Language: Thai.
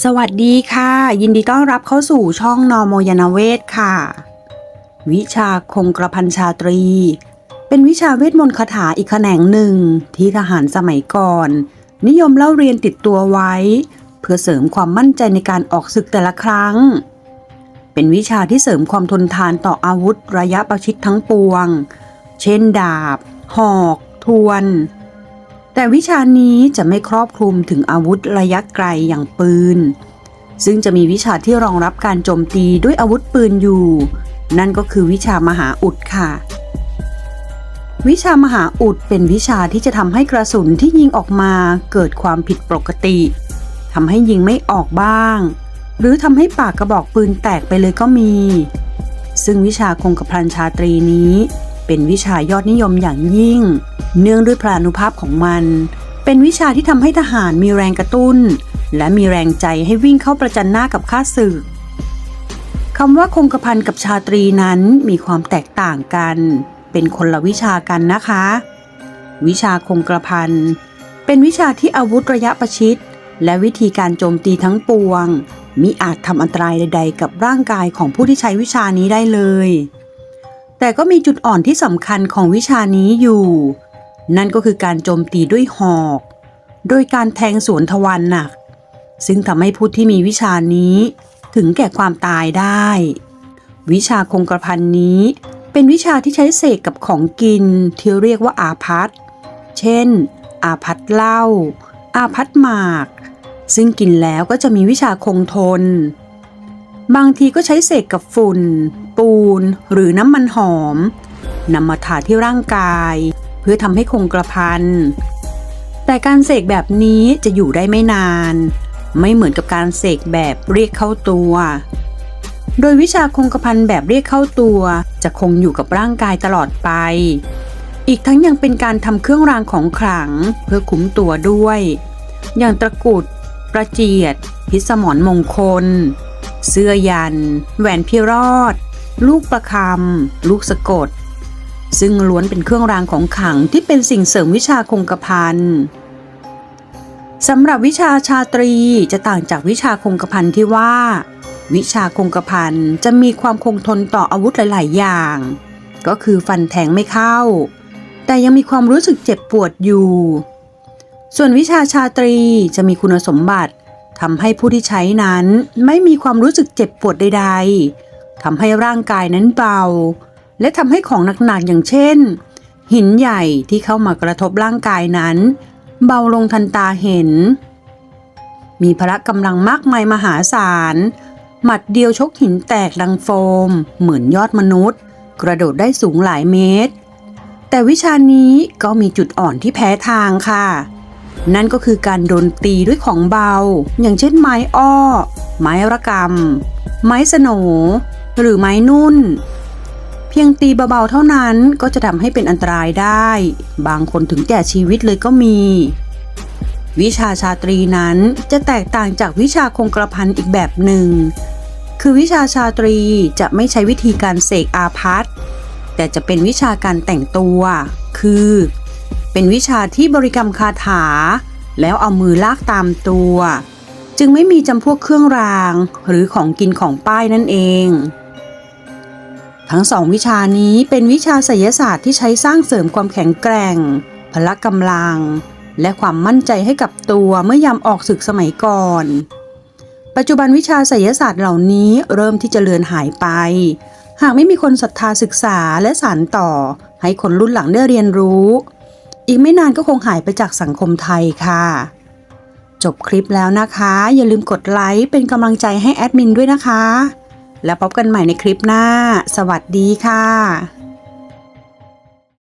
สวัสดีค่ะ ยินดีต้อนรับเข้าสู่ช่องนอโมยานเวศค่ะ วิชาคงกระพันชาตรี เป็นวิชาเวทมนต์คาถาอีกแขนงหนึ่งที่ทหารสมัยก่อน นิยมเล่าเรียนติดตัวไว้ เพื่อเสริมความมั่นใจในการออกศึกแต่ละครั้ง เป็นวิชาที่เสริมความทนทานต่ออาวุธระยะประชิดทั้งปวง เช่นดาบ หอก ทวน แต่วิชานี้จะไม่ครอบคลุมถึงอาวุธระยะไกลอย่างปืน ซึ่งจะมีวิชาที่รองรับการโจมตีด้วยอาวุธปืนอยู่ นั่นก็คือวิชามหาอุดค่ะ วิชามหาอุดเป็นวิชาที่จะทำให้กระสุนที่ยิงออกมาเกิดความผิดปกติทำให้ยิงไม่ออกบ้าง หรือทำให้ปากกระบอกปืนแตกไปเลยก็มี ซึ่งวิชาคงกระพันชาตรีนี้ เป็นวิชายอดนิยมอย่างยิ่ง เนื่องด้วยพลานุภาพของมัน เป็นวิชาที่ทำให้ทหารมีแรงกระตุ้น และมีแรงใจให้วิ่งเข้าประจันหน้ากับข้าศึกคำว่าคงกระพันกับชาตรีนั้นมีความแตกต่างกัน เป็นคนละวิชากันนะคะ วิชาคงกระพันเป็นวิชาที่อาวุธระยะประชิด และวิธีการโจมตีทั้งปวงมิอาจทำอันตรายใด ๆ กับร่างกายของผู้ที่ใช้วิชานี้ได้เลย แต่ก็มีจุดอ่อนที่สำคัญของวิชานี้อยู่ นั่นก็คือการโจมตีด้วยหอก โดยการแทงสวนทวารหนัก ซึ่งทำให้ผู้ที่มีวิชานี้ถึงแก่ความตายได้ วิชาคงกระพันนี้ เป็นวิชาที่ใช้เสกกับของกินที่เรียกว่าอาพัตเช่น อาพัตเหล้าอาพัตหมาก ซึ่งกินแล้วก็จะมีวิชาคงทน บางทีก็ใช้เสกกับฝุ่น ปูน หรือน้ำมันหอมนำมาทาที่ร่างกาย เพื่อทำให้คงกระพัน แต่การเสกแบบนี้จะอยู่ได้ไม่นาน ไม่เหมือนกับการเสกแบบเรียกเข้าตัว โดยวิชาคงกระพันแบบเรียกเข้าตัว จะคงอยู่กับร่างกายตลอดไป อีกทั้งยังเป็นการทำเครื่องรางของขลังเพื่อคุ้มตัวด้วย อย่างตะกุด ประเจียด พิสมรมงคล เสื้อยัน แหวนพิรอด ลูกประคำ ลูกสะกด ซึ่งล้วนเป็นเครื่องรางของขลังที่เป็นสิ่งเสริมวิชาคงกระพันสำหรับวิชาชาตรีจะต่างจากวิชาคงกระพันที่ว่า วิชาคงกระพันจะมีความคงทนต่ออาวุธหลาย ๆ อย่าง ก็คือฟันแทงไม่เข้า แต่ยังมีความรู้สึกเจ็บปวดอยู่ ส่วนวิชาชาตรีจะมีคุณสมบัติ ทำให้ผู้ที่ใช้นั้นไม่มีความรู้สึกเจ็บปวดใด ๆทำให้ร่างกายนั้นเบา และทำให้ของหนักๆอย่างเช่น หินใหญ่ที่เข้ามากระทบร่างกายนั้น เบาลงทันตาเห็น มีพละกำลังมากมายมหาศาล หมัดเดียวชกหินแตกดังโฟม เหมือนยอดมนุษย์ กระโดดได้สูงหลายเมตร แต่วิชานี้ก็มีจุดอ่อนที่แพ้ทางค่ะ นั่นก็คือการโดนตีด้วยของเบา อย่างเช่นไม้อ้อ ไม้ระกำไม้สโหนหรือไม้นุ่น เพียงตีเบาๆเท่านั้นก็จะทำให้เป็นอันตรายได้ บางคนถึงแก่ชีวิตเลยก็มี วิชาชาตรีนั้นจะแตกต่างจากวิชาคงกระพันอีกแบบหนึ่ง คือวิชาชาตรีจะไม่ใช้วิธีการเสกอาพัตแต่จะเป็นวิชาการแต่งตัว คือ เป็นวิชาที่บริกรรมคาถา แล้วเอามือลากตามตัว จึงไม่มีจำพวกเครื่องราง หรือของกินของป้ายนั่นเอง ทั้งสองวิชานี้เป็นวิชาไสยศาสตร์ที่ใช้สร้างเสริมความแข็งแกร่ง พละกำลัง และความมั่นใจให้กับตัวเมื่อยามออกศึกสมัยก่อน ปัจจุบันวิชาไสยศาสตร์เหล่านี้เริ่มที่จะเลือนหายไปหากไม่มีคนศรัทธาศึกษาและสานต่อ ให้คนรุ่นหลังได้เรียนรู้ อีกไม่นานก็คงหายไปจากสังคมไทยค่ะ จบคลิปแล้วนะคะ อย่าลืมกดไลค์เป็นกำลังใจให้แอดมินด้วยนะคะ แล้วพบกันใหม่ในคลิปหน้า สวัสดีค่ะ